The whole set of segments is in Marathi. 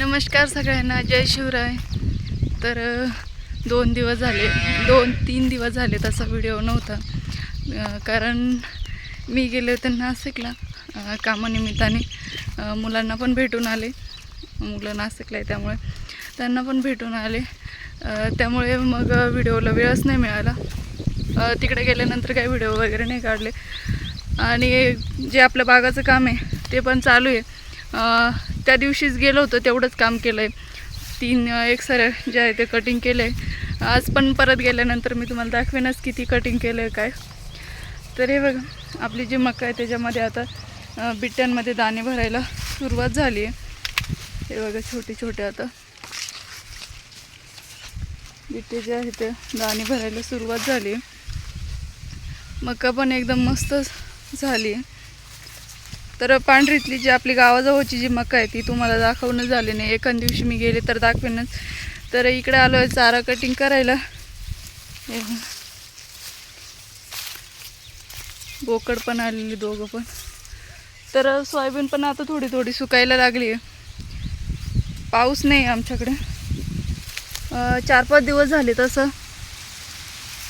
नमस्कार सगळ्यांना जय शिवराय. तर दोन दिवस झाले दोन तीन दिवस झाले तसा व्हिडिओ नव्हता. कारण मी गेले होते नाशिकला कामानिमित्ताने. मुलांना पण भेटून आले. मुलं नाशिकला आहे त्यामुळे त्यांना पण भेटून आले. त्यामुळे मग व्हिडिओला वेळच नाही मिळाला. तिकडे गेल्यानंतर काही व्हिडिओ वगैरे नाही काढले. आणि जे आपलं बागाचं काम आहे ते पण चालू आहे. त्या दिवशीच गेलो होतो तेवढंच काम केलं आहे तीन एक सर जे आहे ते कटिंग केलं आहे आज पण परत गेल्यानंतर मी तुम्हाला दाखवेनच किती कटिंग केलं आहे काय. तर हे बघा आपली जी मका आहे त्याच्यामध्ये आता बिट्ट्यांमध्ये दाणे भरायला सुरुवात झाली आहे हे बघा छोटे छोटे आता. बिट्टे जे आहे ते दाणे भरायला सुरुवात झाली मका पण एकदम मस्त झाली आहे तर पांढरीतली जी आपली गावाजवळची जी मका आहे ती तुम्हाला दाखवणं झाली नाही. एखाद दिवशी मी गेले तर दाखवेनच तर इकडे आलो आहे चारा कटिंग करायला. बोकड पण आलेली दोघं पण. तर सोयाबीन पण आता थोडी थोडी सुकायला लागली आहे. पाऊस नाही आहे आमच्याकडे चार पाच दिवस झाले तसं.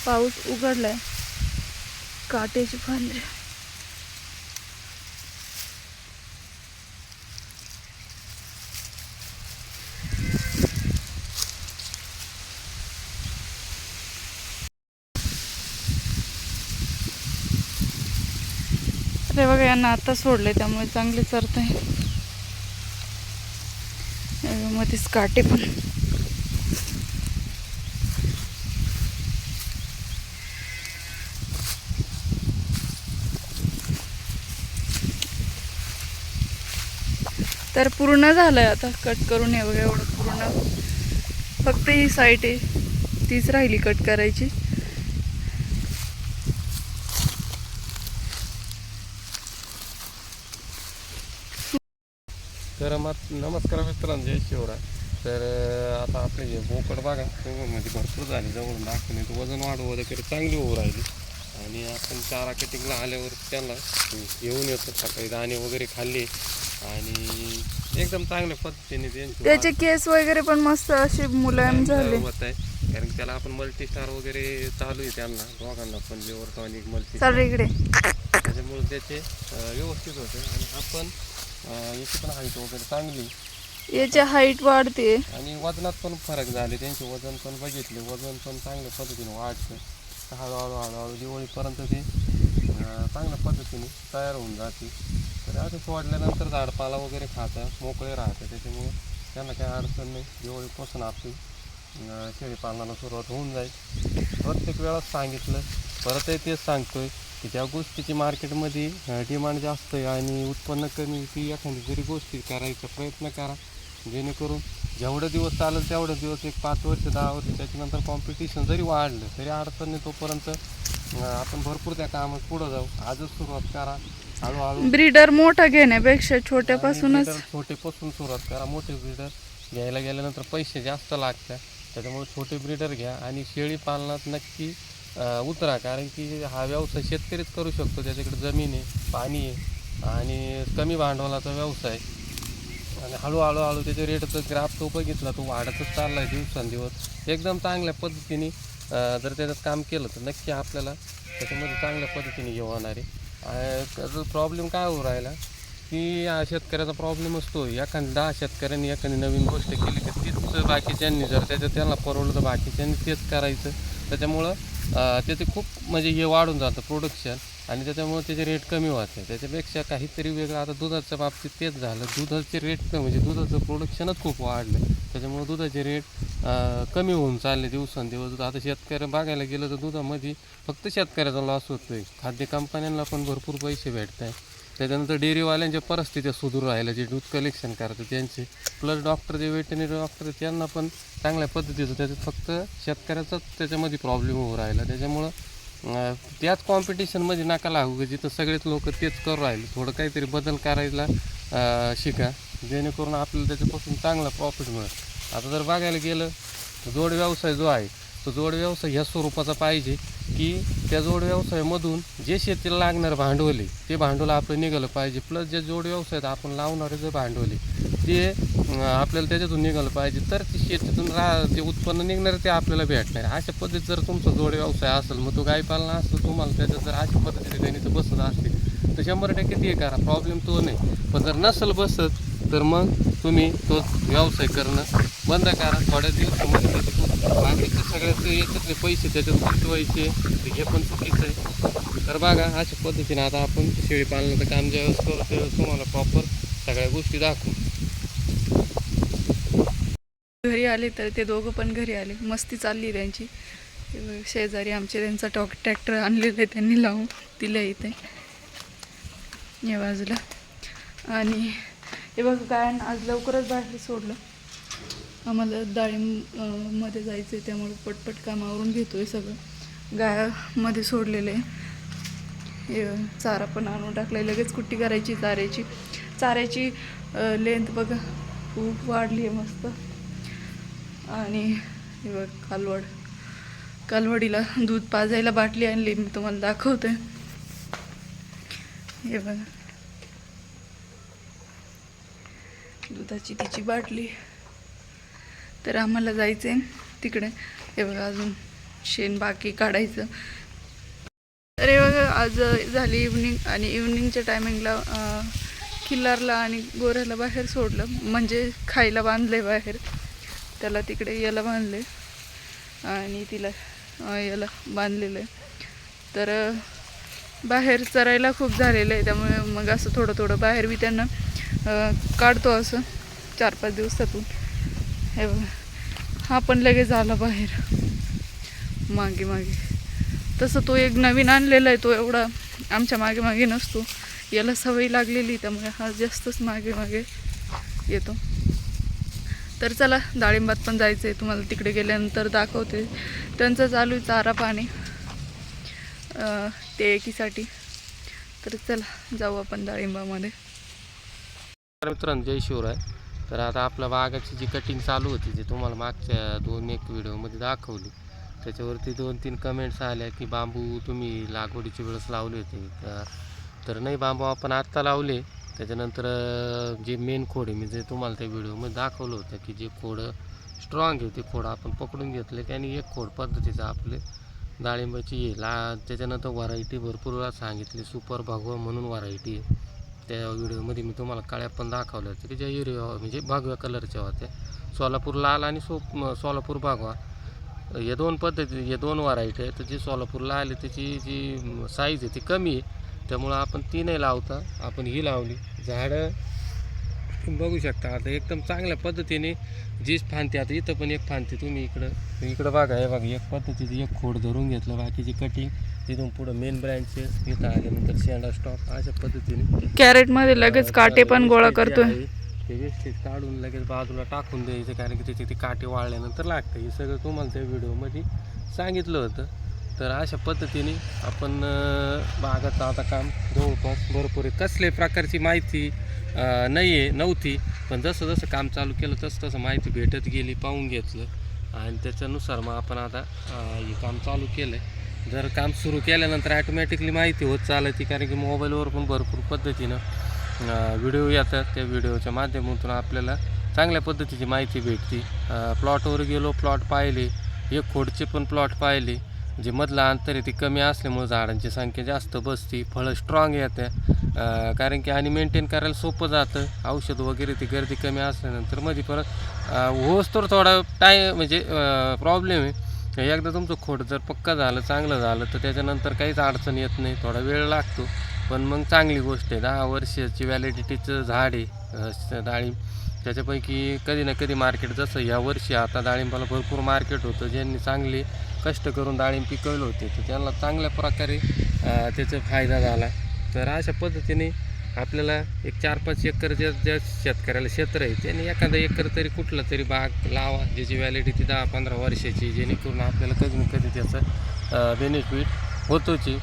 पाऊस उघडला आहे काट्याची फांद्रे अरे बघा यांना आता सोडले त्यामुळे चांगले चरत आहे. मध्येच काटे पण. तर पूर्ण झालंय आता कट करून हे बघा एवढं पूर्ण. फक्त ही साईट आहे तीच राहिली कट करायची. तर मग नमस्कार मित्रांनो जय शिवराय. तर आता आपले जे बोकड बागा म्हणजे भरपूर झाली. जवळून दाखवणे तर वजन वाढवं वगैरे चांगली होऊ राहिली. आणि आपण चारा कटिंगला आल्यावर त्यांना घेऊन येतो. सकाळी दाणे वगैरे खाल्ले. आणि एकदम चांगल्या पद्धतीने त्यांची त्याचे केस वगैरे पण मस्त असे मुलायम झाले. होत आहे. कारण त्याला आपण मल्टी स्टार वगैरे चालू आहे त्यांना. दोघांना पण लिव्हर टॉनिक मल्टी इकडे. त्याच्यामुळे त्याचे व्यवस्थित होते. आणि आपण याची पण हाईट वगैरे चांगली. याची हाईट वाढते. आणि वजनात पण फरक झाले त्यांचे वजन पण बघितले वजन पण चांगल्या पद्धतीने वाढतं. हळूहळू हळूहळू दिवाळीपर्यंत ते चांगल्या पद्धतीने तयार होऊन जाते. तर असं सोडल्यानंतर झाडपाला वगैरे खातं मोकळे राहतं. त्याच्यामुळे त्यांना काही अडचण नाही. दिवाळीपासून आपली शेळीपालनाला सुरुवात होऊन जाईल. प्रत्येक वेळाच सांगितलं परतही तेच सांगतोय. की ज्या गोष्टीची मार्केटमध्ये डिमांड जास्त आहे आणि उत्पन्न कमी ती एखादी जरी गोष्टी करायचा प्रयत्न करा. जेणेकरून जेवढे दिवस चालेल तेवढे दिवस एक पाच वर्ष दहा वर्ष त्याच्यानंतर कॉम्पिटिशन जरी वाढलं तरी अडचण तोपर्यंत आपण भरपूर त्या कामात पुढं जाऊ. आजच सुरुवात करा. हळूहळू ब्रीडर मोठा घेण्यापेक्षा छोट्यापासूनच छोटेपासून सुरुवात करा. मोठे ब्रीडर घ्यायला गेल्यानंतर पैसे जास्त लागतात. त्याच्यामुळे छोटे ब्रीडर घ्या आणि शेळी पालनात नक्की उतरा. कारण की हा व्यवसाय शेतकरीच करू शकतो. त्याच्याकडे जमीन आहे पाणी आहे आणि कमी भांडवलाचा व्यवसाय आणि हळूहळू हळू त्याचे रेटचं ग्राफ तो बघितला. तो वाढतच चालला आहे दिवसांदिवस. एकदम चांगल्या पद्धतीने जर त्याच्यात काम केलं तर नक्की आपल्याला त्याच्यामध्ये चांगल्या पद्धतीने घेऊ होणार आहे. त्याचा प्रॉब्लेम काय होऊ राहिला? की हा शेतकऱ्याचा प्रॉब्लेम असतो. एखादी दहा शेतकऱ्यांनी एखादी नवीन गोष्ट केली तर तीच बाकीच्यांनी जर त्याच्यात त्यांना परवडलं तर बाकीच्यांनी तेच करायचं. त्याच्यामुळं त्याचे खूप म्हणजे हे वाढून जातं प्रोडक्शन आणि त्याच्यामुळे त्याचे रेट कमी होते त्याच्यापेक्षा काहीतरी वेगळं आता दुधाच्या बाबतीत तेच झालं. दुधाचे रेट म्हणजे दुधाचं प्रोडक्शनच खूप वाढलं. त्याच्यामुळे दुधाचे रेट कमी होऊन चालले दिवसांदिवस. आता शेतकऱ्या बघायला गेलं तर दुधामध्ये फक्त शेतकऱ्याचा लॉस होतो आहे खाद्य कंपन्यांना पण भरपूर पैसे भेटत आहे त्याच्यानंतर डेअरीवाल्यांच्या परिस्थिती सुधरू राहिल्या जे दूध कलेक्शन करतात त्यांचे. प्लस डॉक्टर जे वेटनरी डॉक्टर आहेत, त्यांना पण चांगल्या पद्धतीचं त्याच्यात फक्त शेतकऱ्याचाच त्याच्यामध्ये प्रॉब्लेम होऊ राहिला. त्याच्यामुळं त्याच कॉम्पिटिशनमध्ये नका लागू की जिथं सगळेच लोक तेच करू राहिले. थोडं काहीतरी बदल करायला शिका. जेणेकरून आपल्याला त्याच्यापासून चांगला प्रॉफिट मिळेल. आता जर बघायला गेलं जोड व्यवसाय जो आहे तो जोड व्यवसाय ह्या स्वरूपाचा पाहिजे की त्या जोड व्यवसायामधून जे शेतीला लागणारं भांडवल आहे ते भांडवल आपलं निघालं पाहिजे. प्लस जे जोड व्यवसायात आपण लावणारे जे भांडवल आहे ते आपल्याला त्याच्यातून निघालं पाहिजे. तर ते शेतीतून रा ते उत्पन्न निघणार ते आपल्याला भेटणार. अशा पद्धतीत जर तुमचा जोड व्यवसाय असेल मग तो गाई पालना असेल तुम्हाला त्याच्यात जर अशा पद्धतीने गणित बसत असतील तर शंभर टक्के ते करा. प्रॉब्लेम तो नाही. पण जर नसेल बसत तर मग तुम्ही तो व्यवसाय करणं बंद करा. थोड्या दिवसामध्ये त्याचे बाकीचे सगळ्याचे याच्यातले पैसे त्याच्यात गुंतवायचे. तर हे पण चुकीचं आहे. तर बघा अशा पद्धतीने आता आपण शेळी पालनाचं काम ज्यावेळेस करू त्यावेळेस तुम्हाला प्रॉपर सगळ्या गोष्टी दाखवू. घरी आले तर ते दोघं पण घरी आले. मस्ती चालली त्यांची. शेजारी आमचे त्यांचा टॉक ट्रॅक्टर आणलेलं आहे त्यांनी लावून दिलं इथे. या बाजूला. आणि हे बघ गायन आज लवकरच बाहेर सोडलं. आम्हाला डाळिंबमध्ये जायचं आहे त्यामुळे पटपट कामावरून घेतो आहे सगळं. गायामध्ये सोडलेलं आहे. चारा पण आणून टाकलाय. लगेच कुट्टी करायची चाऱ्याची. चाऱ्याची लेंथ बघा खूप वाढली आहे मस्त. आणि हे बघ कालवड. कालवडीला दूध पाजायला बाटली आणली मी तुम्हाला दाखवते. हे बघा. दुधाची तिची बाटली. तर आम्हाला जायचं आहे तिकडे. हे बघा अजून शेण बाकी काढायचं. अरे बघा आज झाली इव्हनिंग आणि इव्हनिंगच्या टायमिंगला किल्लारला आणि गोऱ्याला बाहेर सोडलं. म्हणजे खायला बांधले बाहेर. त्याला तिकडे याला बांधले आणि तिला याला बांधलेलं आहे तर बाहेर चरायला खूप झालेलं आहे. त्यामुळे मग असं थोडं थोडं बाहेर बी त्यांना काढतो असं. चार पाच दिवसातून हे बघा. हा पण लगेच आला बाहेर. मागे मागे. तसं तो एक नवीन आणलेला आहे. तो एवढा आमच्या मागे मागे नसतो. याला सवय लागलेली त्यामुळे हा जास्तच मागे मागे येतो. तर चला डाळिंबात पण जायचं आहे तुम्हाला तिकडे गेल्यानंतर दाखवते. त्यांचं चालू आहे चारा पाणी. ते एकीसाठी. तर चला जाऊ आपण डाळिंबामध्ये. मित्रांनो जय शिवराय. तर आता आपल्या बागाची जी कटिंग चालू होती जी तुम्हाला मागच्या दोन एक व्हिडिओमध्ये दाखवली. त्याच्यावरती दोन तीन कमेंट्स आल्या की बांबू तुम्ही लागवडीच्या वेळेस लावले होते. तर- नाही बांबू आपण आत्ता लावले. त्याच्यानंतर जे मेन खोड आहे मी जे तुम्हाला त्या व्हिडिओमध्ये दाखवलं होतं की जे खोडं स्ट्रॉंग आहे ते खोड आपण पकडून घेतले. आणि एक खोड पद्धतीचं आपले डाळिंबाची येईल त्याच्यानंतर व्हरायटी भरपूर वेळा सांगितली. सुपर भगवा म्हणून व्हरायटी आहे. त्या व्हिडिओमध्ये मी तुम्हाला काळ्या पण दाखवल्या होत्या की ज्या हिरव्या म्हणजे भागव्या कलरच्या होत्या. सोलापूर लाल आणि सो सोलापूर भागवा. या दोन पद्धती या दोन व्हरायटी आहे तर जी सोलापूरला आहे त्याची जी साईज आहे ती कमी आहे. त्यामुळं आपण ती नाही लावता. आपण ही लावली. झाडं तुम्ही बघू शकता आता एकदम चांगल्या पद्धतीने जीच फांती आता इथं पण एक फांती तुम्ही इकडं इकडं बघा हे बघा एक पद्धतीचं एक खोड धरून घेतलं बाकीची कटिंग तिथून पुढं मेन ब्रँचेस इथं आल्यानंतर शेंडा स्टॉक अशा पद्धतीने. कॅरेटमध्ये लगेच काटे पण गोळा करतोय. ते वेस्टेज काढून लगेच बाजूला टाकून द्यायचं कारण की त्याची ती काटे वाळल्यानंतर लागतं. हे सगळं तुम्हाला त्या व्हिडिओमध्ये सांगितलं होतं. तर अशा पद्धतीने आपण बागाचं आता काम जवळपास भरपूर कसल्या प्रकारची माहिती नाही आहे नव्हती. पण जसं जसं काम चालू केलं तसं तसं माहिती भेटत गेली पाहून घेतलं. आणि त्याच्यानुसार मग आपण आता हे काम चालू केलं आहे जर काम सुरू केल्यानंतर ॲटोमॅटिकली माहिती होत चालायची कारण की मोबाईलवर पण भरपूर पद्धतीनं व्हिडिओ येतात. त्या व्हिडिओच्या माध्यमातून आपल्याला चांगल्या पद्धतीची माहिती भेटते. प्लॉटवर गेलो प्लॉट पाहिले. एक खोडचे पण प्लॉट पाहिले. जे मधलं अंतर आहे ते कमी असल्यामुळे झाडांची संख्या जास्त बसते. फळं स्ट्रॉंग येते कारण की आणि मेंटेन करायला सोपं जातं. औषध वगैरे ती गर्दी कमी असल्यानंतरमध्ये परत होस तर थोडा टाय म्हणजे प्रॉब्लेम आहे. एकदा तुमचं खोड जर पक्का झालं चांगलं झालं तर त्याच्यानंतर काहीच अडचण येत नाही. थोडा वेळ लागतो. पण मग चांगली गोष्ट आहे. दहा वर्षाची व्हॅलिडिटीचं झाड आहे डाळिंब. त्याच्यापैकी कधी ना कधी मार्केट जसं या वर्षी आता डाळिंबाला भरपूर मार्केट होतं. ज्यांनी चांगले कष्ट करून डाळिंब पिकवले होते तर त्यांना चांगल्या प्रकारे त्याचा फायदा झाला. तर अशा पद्धतीने आपल्याला एक चार पाच एकर ज्या ज्या शेतकऱ्याला क्षेत्र आहे त्याने एखादा एकर तरी कुठला तरी बाग लावा ज्याची व्हॅलिडिटी दहा पंधरा वर्षाची जेणेकरून आपल्याला कधी ना कधी त्याचं बेनिफिट होतोची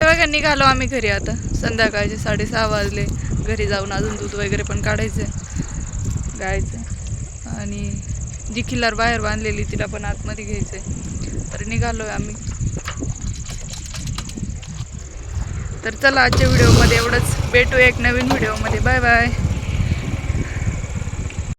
बघा निघालो आम्ही घरी आता. संध्याकाळचे साडेसहा वाजले. घरी जाऊन अजून दूध वगैरे पण काढायचं गायचं. आणि जी खिल्लार बाहेर बांधलेली तिला पण आतमध्ये घ्यायचं तर निघालो आम्ही. तर चला आजच्या व्हिडिओमध्ये एवढंच. भेटू एक नवीन व्हिडिओमध्ये. Bye bye.